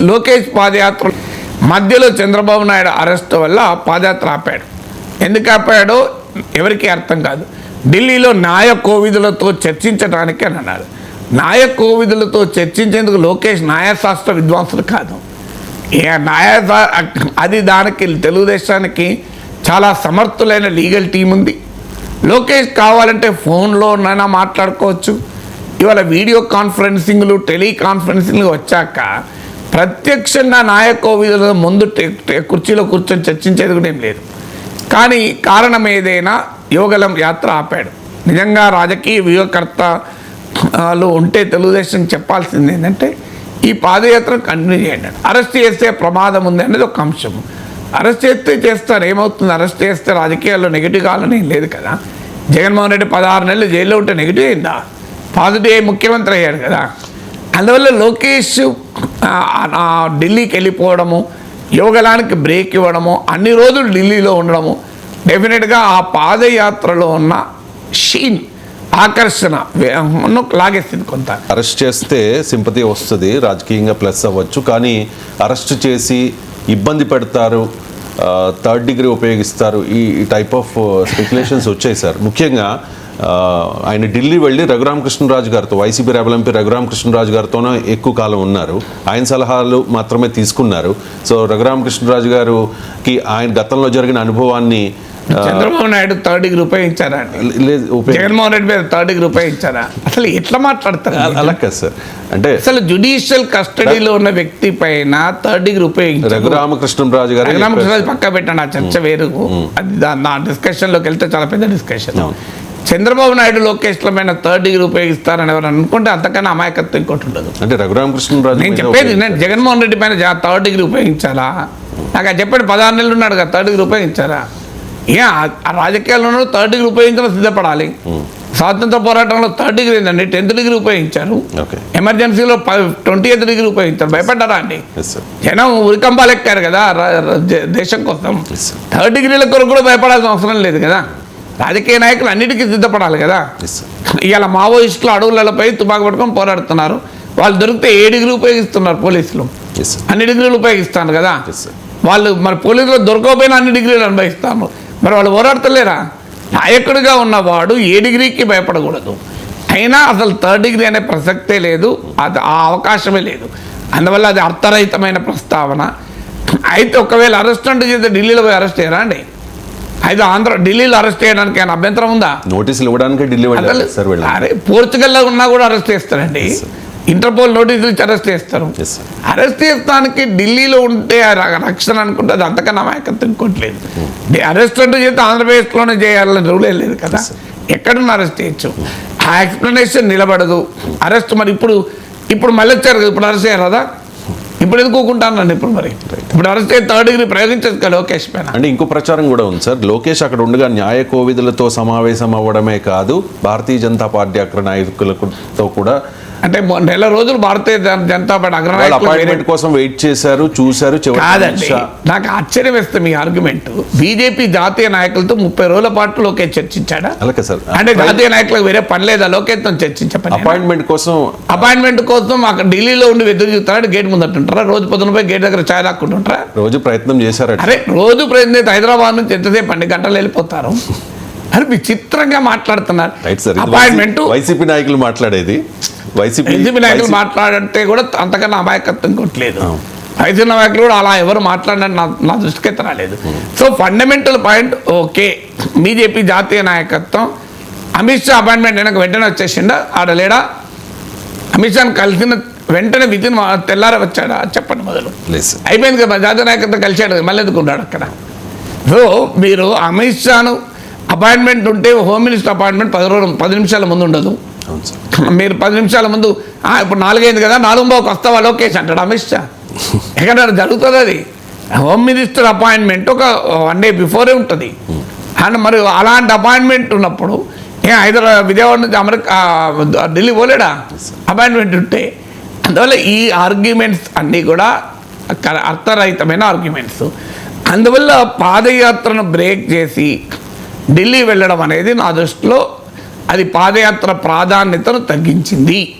లోకేష్ పాదయాత్ర మధ్యలో చంద్రబాబు నాయుడు అరెస్ట్ వల్ల పాదయాత్ర ఆపాడు. ఎందుకు ఆపాడో ఎవరికీ అర్థం కాదు. ఢిల్లీలో నాయ కోవిదులతో చర్చించడానికి అని అన్నారు. నాయ కోవిదులతో చర్చించేందుకు లోకేష్ న్యాయశాస్త్ర విద్వాంసులు కాదు. ఏ న్యాయ అది దానికి తెలుగుదేశానికి చాలా సమర్థులైన లీగల్ టీం ఉంది. లోకేష్ కావాలంటే ఫోన్లోనైనా మాట్లాడుకోవచ్చు. ఇవాళ వీడియో కాన్ఫరెన్సింగ్లు టెలికాన్ఫరెన్సింగ్లు వచ్చాక ప్రత్యక్షంగా నాయకోవిధుల ముందు కుర్చీలో కూర్చొని చర్చించేది కూడా ఏం లేదు. కానీ కారణం ఏదైనా యోగలం యాత్ర ఆపాడు. నిజంగా రాజకీయ వ్యూహకర్తలు ఉంటే తెలుగుదేశం చెప్పాల్సింది ఏంటంటే ఈ పాదయాత్ర కంటిన్యూ చేయండి. అరెస్ట్ చేస్తే ప్రమాదం ఉంది అనేది ఒక అంశం అరెస్ట్ చేస్తే చేస్తారు. ఏమవుతుంది? అరెస్ట్ చేస్తే రాజకీయాల్లో నెగిటివ్ కావాలని లేదు కదా. జగన్మోహన్ రెడ్డి పదహారు నెలలు జైల్లో ఉంటే నెగిటివ్ అయిందా? పాజిటివ్ అయ్యి ముఖ్యమంత్రి అయ్యాడు కదా. అందువల్ల లోకేష్ ఢిల్లీకి వెళ్ళిపోవడము యోగలానికి బ్రేక్ ఇవ్వడము అన్ని రోజులు ఢిల్లీలో ఉండడము డెఫినెట్గా ఆ పాదయాత్రలో ఉన్న షీన్ ఆకర్షణ లాగేస్తుంది కొంత. అరెస్ట్ చేస్తే సింపతి వస్తుంది రాజకీయంగా ప్లస్ అవ్వచ్చు కానీ అరెస్ట్ చేసి ఇబ్బంది పెడతారు థర్డ్ డిగ్రీ ఉపయోగిస్తారు ఈ టైప్ ఆఫ్ స్పెక్యులేషన్స్ వచ్చాయి సార్. ముఖ్యంగా ఆయన ఢిల్లీ వెళ్ళి రఘురామకృష్ణరాజు గారితో వైసీపీ రెబల్ ఎంపీ రఘురామకృష్ణరాజు గారితోనే ఎక్కువ కాలం ఉన్నారు. ఆయన సలహాలు మాత్రమే తీసుకున్నారు. సో రఘురామకృష్ణరాజు గారికి ఆయన గతంలో జరిగిన అనుభవాన్ని చంద్రబాబు నాయుడు థర్డ్ డిగ్రీ ఉపయోగించారా? లేదు జగన్మోహన్ రెడ్డి మీద థర్డ్ డిగ్రీ ఉపయోగించారా? అసలు ఎట్లా మాట్లాడతారు అలా కాదు సార్. అంటే అసలు జుడిషియల్ కస్టడీలో ఉన్న వ్యక్తి పైన థర్డ్ డిగ్రీ ఉపయోగించారు రఘురామకృష్ణరాజు గారు రఘురామకృష్ణరాజు పక్క పెట్టండి ఆ చర్చ వేరు అది దా- నా డిస్కషన్లోకి వెళ్తే చాలా పెద్ద డిస్కషన్. చంద్రబాబు నాయుడు లోకేష్ల పైన థర్డ్ డిగ్రీ ఉపయోగిస్తారని ఎవరు అనుకుంటే అంతకన్నా అమాయకత్వం ఇంకోటి ఉండదు. అంటే రఘురామకృష్ణరాజు నేను చెప్పేది. నేను జగన్మోహన్ రెడ్డి పైన థర్డ్ డిగ్రీ ఉపయోగించాలా? నాకు అది చెప్పాడు పదహారు నెలలు ఉన్నాడు కదా థర్డ్ డిగ్రీ ఉపయోగించారా ఏ ఆ- ఆ రాజకీయాల్లో ఉన్నాడు థర్డ్ డిగ్రీ ఉపయోగించడం సిద్ధపడాలి. స్వాతంత్ర పోరాటంలో థర్డ్ డిగ్రీ ఏంటండి టెన్త్ డిగ్రీ ఉపయోగించారు. ఓకే. ఎమర్జెన్సీలో ట్వంటీ ఎయిత్ డిగ్రీ ఉపయోగించారు. భయపడ్డారా అండి? జనం ఉరికంపాలెక్కారు కదా ర- ర- దే- దేశం కోసం. థర్డ్ డిగ్రీల కొరకు కూడా భయపడాల్సిన అవసరం లేదు కదా? రాజకీయ నాయకులు అన్నిటికీ సిద్ధపడాలి కదా. ఇవాళ మావోయిస్టులు అడవులపై తుపాకు పట్టుకొని పోరాడుతున్నారు. వాళ్ళు దొరికితే ఏ డిగ్రీ ఉపయోగిస్తున్నారు పోలీసులు? అన్ని డిగ్రీలు ఉపయోగిస్తాను కదా. వాళ్ళు మరి పోలీసులు దొరకకపోయినా అన్ని డిగ్రీలు అనుభవిస్తాము మరి వాళ్ళు పోరాడతలేరా? నాయకుడిగా ఉన్నవాడు ఏ డిగ్రీకి భయపడకూడదు. అయినా అసలు థర్డ్ డిగ్రీ అనే ప్రసక్తే లేదు. అది ఆ అవకాశమే లేదు. అందువల్ల అది అర్థరహితమైన ప్రస్తావన. అయితే ఒకవేళ అరెస్ట్ అంటూ చేస్తే ఢిల్లీలో పోయి అరెస్ట్ చేయరా అండి? అయితే ఆంధ్ర ఢిల్లీలో అరెస్ట్ చేయడానికి ఏమైనా అభ్యంతరం ఉందా? నోటీసులు ఇవ్వడానికి ఢిల్లీ అరే పోర్చుగల్లో ఉన్నా కూడా అరెస్ట్ చేస్తారండి. ఇంటర్పోల్ నోటీసులు ఇచ్చి అరెస్ట్ చేస్తారు. అరెస్ట్ చేస్తానికి ఢిల్లీలో ఉంటే రక్షణ అనుకుంటే అది అంతకన్నా అమాయకత్వం ఇంకోట్లేదు అరెస్ట్ అంటూ చేస్తే ఆంధ్రప్రదేశ్లోనే చేయాలని రూలే లేదు కదా. ఎక్కడున్న అరెస్ట్ చేయొచ్చు. ఆ ఎక్స్ప్లెనేషన్ నిలబడదు. అరెస్ట్ మరి ఇప్పుడు ఇప్పుడు మళ్ళీ వచ్చారు కదా ఇప్పుడు అరెస్ట్ చేయరు కదా. ఇప్పుడు ఎందుకు ఇప్పుడు మరి. ఇప్పుడు అరెస్ట్ అయితే థర్డ్ డిగ్రీ ప్రయోగించదు కదా లోకేష్ పైన. అంటే ఇంకో ప్రచారం కూడా ఉంది సార్. లోకేష్ అక్కడ ఉండగా న్యాయ కోవిధులతో సమావేశం అవ్వడమే కాదు భారతీయ జనతా పార్టీ అక్కడ నాయకులతో కూడా అంటే నెల రోజులు భారతీయ జన- జనతా పార్టీ అగ్రనాయకులు కోసం వెయిట్ చేశారు చూశారు కాదండి. నాకు ఆశ్చర్యం వేస్తుంది మీ ఆర్గ్యుమెంట్ బీజేపీ జాతీయ నాయకులతో ముప్పై రోజుల పాటు లోకేష్ చర్చించాడా? సార్. అంటే జాతీయ నాయకులకు వేరే పని లేదా? లోకేష్తో చర్చించపని. అపాయింట్మెంట్ కోసం అపాయింట్మెంట్ కోసం అక్కడ ఢిల్లీలో ఉండి ఎదురు చూస్తారా? గేట్ ముందట ఉంటారా రోజు పొద్దున పోయి గేట్ దగ్గర ఛాయ్ దాక్కుంటుంటారా రోజు ప్రయత్నం చేశారట. అరే రోజు ప్రయత్నిస్తే హైదరాబాద్ నుంచి ఎంతసేపు అన్ని గంటలు వెళ్ళిపోతారు. అరే విచిత్రంగా మాట్లాడుతున్నారు. అపాయింట్మెంట్ వైసీపీ నాయకులు మాట్లాడేది. వైసీపీ నాయకులు మాట్లాడంటే కూడా అంతకన్నా అమాయకత్వం కొట్టలేదు. వైసీపీ నాయకులు కూడా అలా ఎవరు మాట్లాడినట్టు నా నా దృష్టికి అయితే రాలేదు. So fundamental point okay BJP జాతీయ నాయకత్వం. అమిత్ షా అపాయింట్మెంట్ వెనక వెంటనే వచ్చేసిండా? ఆడ లేడా? అమిత్ షాని కలిసిన వెంటనే వితిన్ తెల్లార వచ్చాడా? చెప్పండి మొదలు. అయిపోయింది కదా జాతీయ నాయకత్వం కలిశాడు కదా, మళ్ళీ ఎందుకు ఉన్నాడు అక్కడ? సో మీరు అమిత్ షాను అపాయింట్మెంట్ ఉంటే హోమ్ మినిస్టర్ అపాయింట్మెంట్ పది రోజులు పది నిమిషాల ముందు ఉండదు. మీరు పది నిమిషాల ముందు "ఆ, ఇప్పుడు నాలుగైంది కదా నాలుగు బావుకి వస్తావా లోకేష్ అంటాడు అమిత్ షా. ఎక్కడ జరుగుతుంది అది? హోమ్ మినిస్టర్ అపాయింట్మెంట్ ఒక వన్ డే బిఫోరే ఉంటుంది. అండ్ మరి అలాంటి అపాయింట్మెంట్ ఉన్నప్పుడు ఏ హైదరాబాద్ విజయవాడ నుంచి అమెరికా ఢిల్లీ పోలేడా? అపాయింట్మెంట్ ఉంటే. అందువల్ల ఈ ఆర్గ్యుమెంట్స్ అన్నీ కూడా అర్థరహితమైన ఆర్గ్యుమెంట్స్. అందువల్ల పాదయాత్రను బ్రేక్ చేసి ఢిల్లీ వెళ్ళడం అనేది నా దృష్టిలో అది పాదయాత్ర ప్రాధాన్యతను తగ్గించింది.